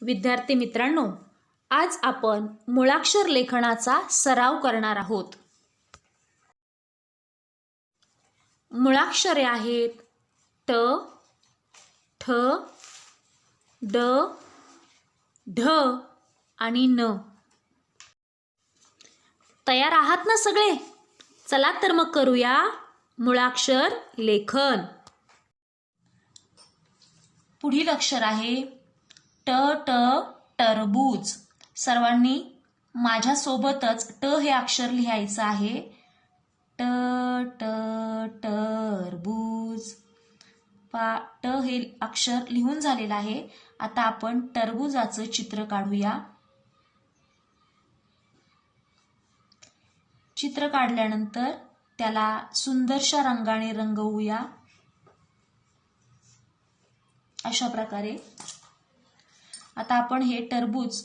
विद्यार्थी मित्रांनो आज आपण मुळाक्षर लेखनाचा सराव करणार आहोत. मुळाक्षरे आहेत ट ठ ड ढ आणि न. तयार आहात ना सगळे? चला तर मग करूया मुळाक्षर लेखन. पुढील अक्षर आहे ट ट टरबूज. सर्वांनी माझ्यासोबतच ट हे अक्षर लिहायचं आहे. ट ट टरबूज. पा ट हे अक्षर लिहून झालेलं आहे. आता आपण टरबूजाचं चित्र काढूया. चित्र काढल्यानंतर त्याला सुंदरशा रंगाने रंगवूया. अशा प्रकारे आता आपण हे टरबूज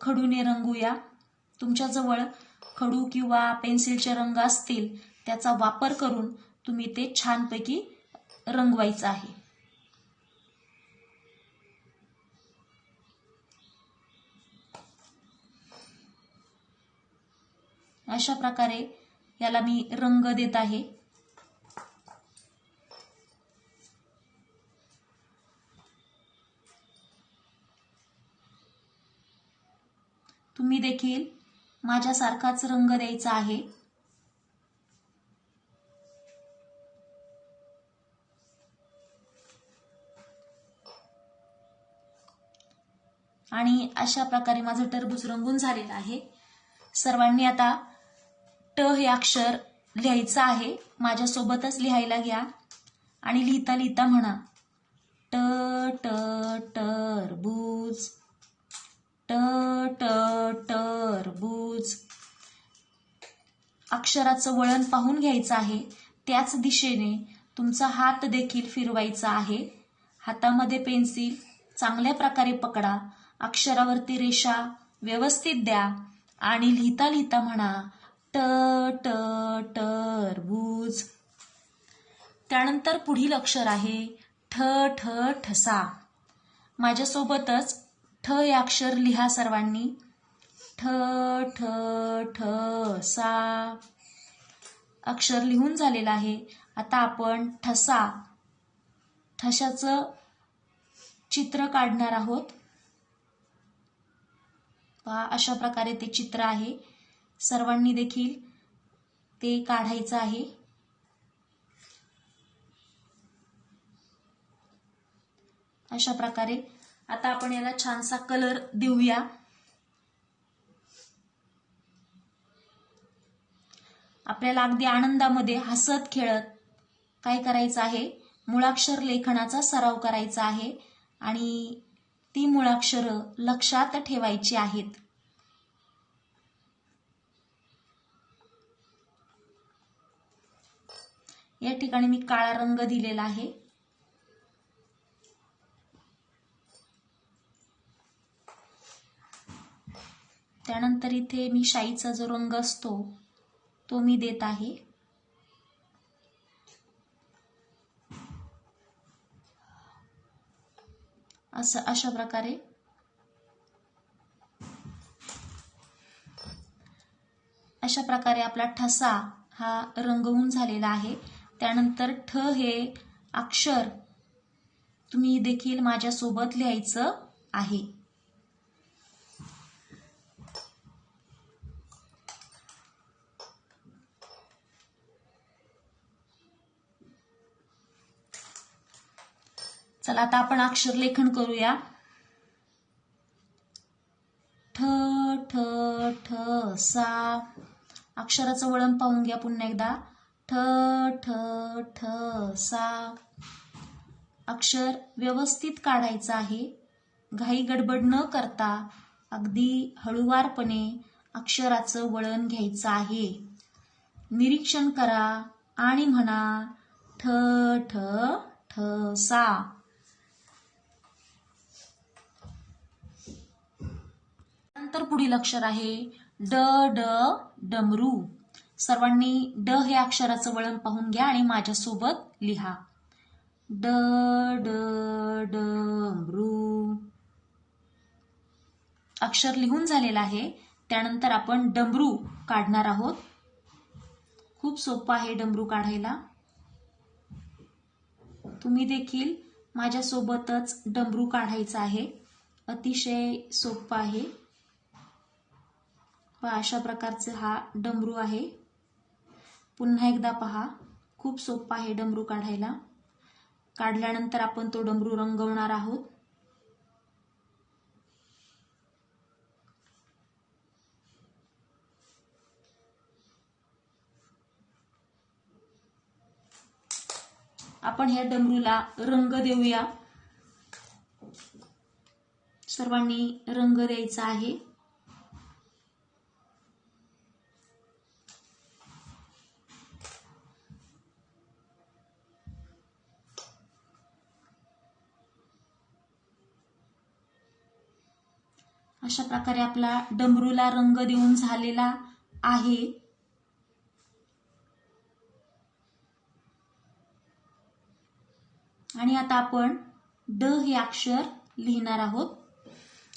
खडूने रंगूया. तुमच्याजवळ खडू किंवा पेन्सिलचे रंग असतील त्याचा वापर करून तुम्ही ते छानपैकी रंगवायचं आहे. अशा प्रकारे याला मी रंग देत आहे. देखील माझ्यासारखाच रंग द्यायचा आहे. आणि अशा प्रकारे माझं टरबूज रंगून झालेलं आहे. सर्वांनी आता ट हे अक्षर लिहायचं आहे. माझ्यासोबतच लिहायला घ्या. आणि लिहिता लिहिता म्हणा ट ट टरबूज. ट ट टरबूज. अक्षराचं वळण पाहून घ्यायचं आहे. त्याच दिशेने तुमचा हात देखील फिरवायचा आहे. हातामध्ये पेन्सिल चांगल्या प्रकारे पकडा. अक्षरावरती रेषा व्यवस्थित द्या. आणि लिहिता लिहिता म्हणा ट ट टरबूज. त्यानंतर पुढील अक्षर आहे ठ ठ ठसा. माझ्यासोबतच ठ हे अक्षर लिहा सर्वांनी. ठ ठ ठ सा. अक्षर लिहून झालेलं आहे. आता आपण ठसा. ठशाचं चित्र काढणार आहोत. पहा अशा प्रकारे ते चित्र आहे. सर्वांनी देखील ते काढायचं आहे. अशा प्रकारे आता आपण याला छानसा कलर देऊया. आपल्याला अगदी आनंदामध्ये हसत खेळत काय करायचं आहे? मुळाक्षर लेखनाचा सराव करायचा आहे आणि ती मुळाक्षरं लक्षात ठेवायची आहेत. या ठिकाणी मी काळा रंग दिलेला आहे. त्यानंतर इथे मी शाईचा जो रंग असतो तो मी देत आहे. असं अशा प्रकारे. अशा प्रकारे आपला ठसा हा रंगवून झालेला आहे. त्यानंतर ठ हे अक्षर तुम्ही देखील माझ्यासोबत लिहायचं आहे. चला आता आपण अक्षर लेखन करूया. ठ ठ ठ सा. अक्षराचं वळण पाहून घ्या पुन्हा एकदा. ठ ठ ठ सा. अक्षर व्यवस्थित काढायचं आहे. घाई गडबड न करता अगदी हळुवारपणे अक्षराचं वळण घ्यायचं आहे. निरीक्षण करा आणि म्हणा ठ ठ ठ सा. नंतर पुढील अक्षर आहे ड ड डमरू. सर्वांनी ड हे अक्षराचं वळण पाहून घ्या आणि माझ्यासोबत लिहा. ड ड डमरू. अक्षर लिहून झालेलं आहे. त्यानंतर आपण डमरू काढणार आहोत. खूप सोपं आहे डमरू काढायला. तुम्ही देखील माझ्यासोबतच डमरू काढायचा आहे. अतिशय सोपं आहे. अशा प्रकारचे हा डमरू आहे. पुन्हा एकदा पहा खूप सोपा आहे डमरू काढायला. काढल्यानंतर आपण तो डमरू रंगवणार आहोत. आपण ह्या डमरूला रंग देऊया. सर्वांनी रंग द्यायचा आहे. अशा प्रकारे आपला डमरूला रंग देऊन झालेला आहे. आणि आता आपण ड हे अक्षर लिहिणार आहोत.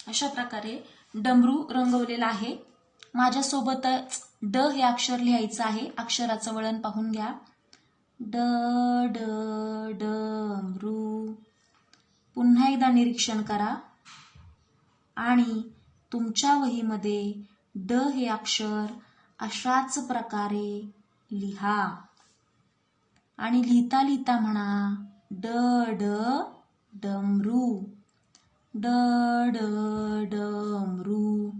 अशा प्रकारे डमरू रंगवलेला आहे. माझ्यासोबतच ड हे अक्षर लिहायचं आहे. अक्षराचं वळण पाहून घ्या. ड ड डमरू. पुन्हा एकदा निरीक्षण करा. आणि तुमच्या वहीमध्ये ड हे अक्षर अशाच प्रकारे लिहा. आणि लिहिता लिहिता म्हणा ड ड डमरू. ड ड डमरू.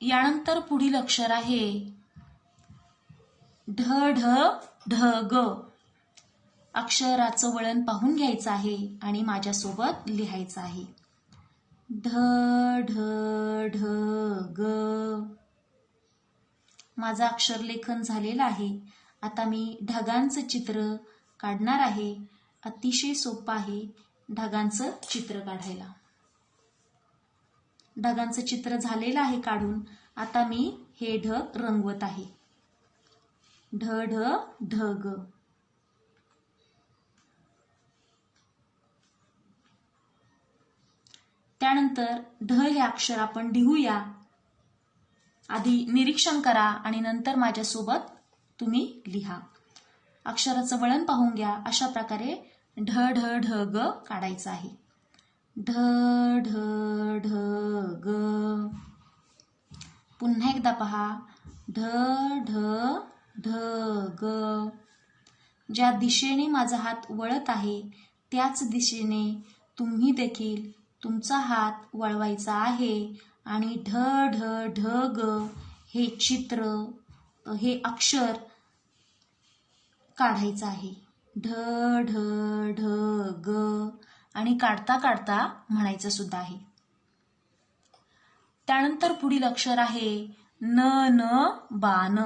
यानंतर पुढील अक्षर आहे ढ ढ ढ ग. अक्षराचं वळण पाहून घ्यायचं आहे आणि माझ्यासोबत लिहायचं आहे. ढ ढ ढ ग. माझं अक्षरलेखन झालेलं आहे. आता मी ढगांचं चित्र काढणार आहे. अतिशय सोपं आहे ढगांचं चित्र काढायला. ढगांचं चित्र झालेलं आहे काढून. आता मी हे ढग रंगवत आहे. ढ ढ ढग त्यानंतर ढ हे अक्षर आपण लिहूया. आधी निरीक्षण करा आणि नंतर माझ्यासोबत तुम्ही लिहा. अक्षराचं वळण पाहून घ्या. अशा प्रकारे ढ ढ ढ ग काढायचं आहे. ढ ढ ढ ग. पुन्हा एकदा पहा. ढ ढ ढ ग. ज्या दिशेने माझा हात वळत आहे त्याच दिशेने तुम्ही देखील तुमचा हात वळवायचा आहे आणि ढ ढ ढ ग हे चित्र हे अक्षर काढायचं आहे. ढ ढ ढ ग आणि काढता काढता म्हणायचं सुद्धा आहे. त्यानंतर पुढील अक्षर आहे न न बान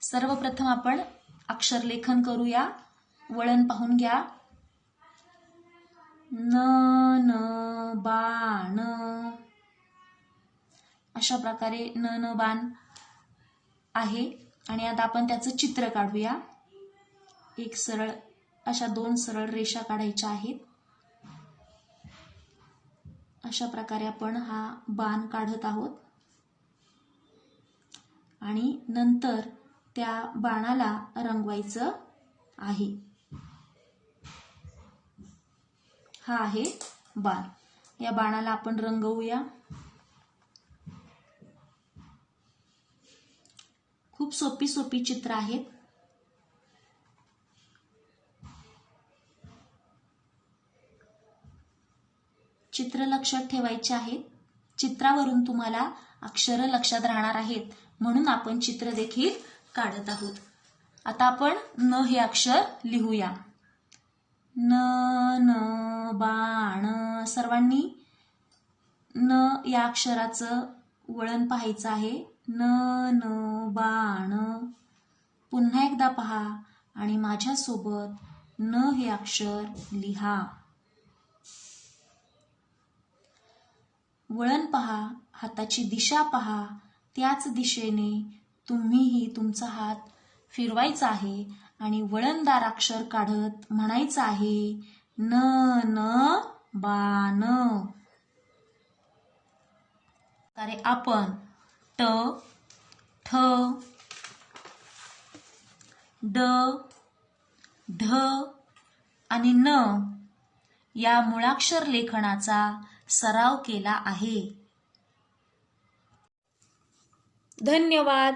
सर्वप्रथम आपण अक्षर लेखन करूया. वळण पाहून घ्या. न न बाण. अशा प्रकारे न न बाण आहे. आणि आता आपण त्याचं चित्र काढूया. एक सरळ अशा दोन सरळ रेषा काढायच्या आहेत. अशा प्रकारे आपण हा बाण काढत आहोत. आणि नंतर त्या बाणाला रंगवायचं आहे. हा आहे बाण. या बाणाला आपण रंगवूया. खूप सोपी सोपी चित्र आहेत. चित्र लक्षात ठेवायचे आहेत चित्रावरून तुम्हाला अक्षर लक्षात राहणार आहेत म्हणून आपण चित्र देखील काढत आहोत. आता आपण न हे अक्षर लिहूया. न न बाण. सर्वांनी न या अक्षराचं वळण पाहायचं आहे. न न बाण. पुन्हा एकदा पहा आणि माझ्यासोबत न हे अक्षर लिहा. वळण पहा हाताची दिशा पहा. त्याच दिशेने तुम्हीही तुमचा हात फिरवायचा आहे आणि वळणदार अक्षर काढत म्हणायचं आहे न न बाण प्रकारे आपण ट ठ ड ढ आणि न या मुळाक्षर लेखनाचा सराव केला आहे. धन्यवाद.